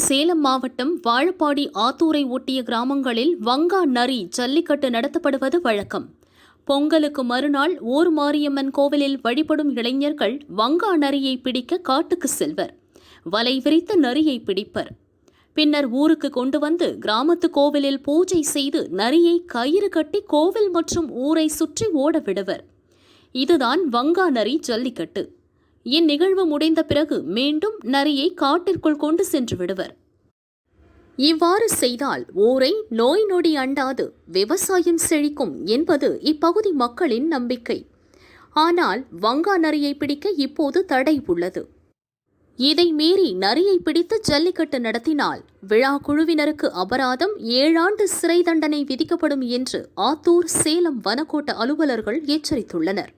சேலம் மாவட்டம் வாழப்பாடி ஆத்தூரை ஒட்டிய கிராமங்களில் வங்கா நரி ஜல்லிக்கட்டு நடத்தப்படுவது வழக்கம். பொங்கலுக்கு மறுநாள் ஓர் மாரியம்மன் கோவிலில் வழிபடும் இளைஞர்கள் வங்கா நரியை பிடிக்க காட்டுக்கு செல்வர். வலை விரித்த நரியை பிடிப்பர். பின்னர் ஊருக்கு கொண்டு வந்து கிராமத்து கோவிலில் பூஜை செய்து நரியை கயிறு கட்டி கோவில் மற்றும் ஊரை சுற்றி ஓட விடுவர். இதுதான் வங்கா நரி ஜல்லிக்கட்டு. இந்நிகழ்வு முடிந்த பிறகு மீண்டும் நரியை காட்டிற்குள் கொண்டு சென்று விடுவர். இவ்வாறு செய்தால் ஊரை நோய் நொடி அண்டாது விவசாயம் செழிக்கும் என்பது இப்பகுதி மக்களின் நம்பிக்கை. ஆனால் வங்கா நரியை பிடிக்க இப்போது தடை உள்ளது. இதை மீறி நரியை பிடித்து ஜல்லிக்கட்டு நடத்தினால் விழா குழுவினருக்கு அபராதம் ஏழாண்டு சிறை தண்டனை விதிக்கப்படும் என்று ஆத்தூர் சேலம் வனக்கோட்ட அலுவலர்கள் எச்சரித்துள்ளனர்.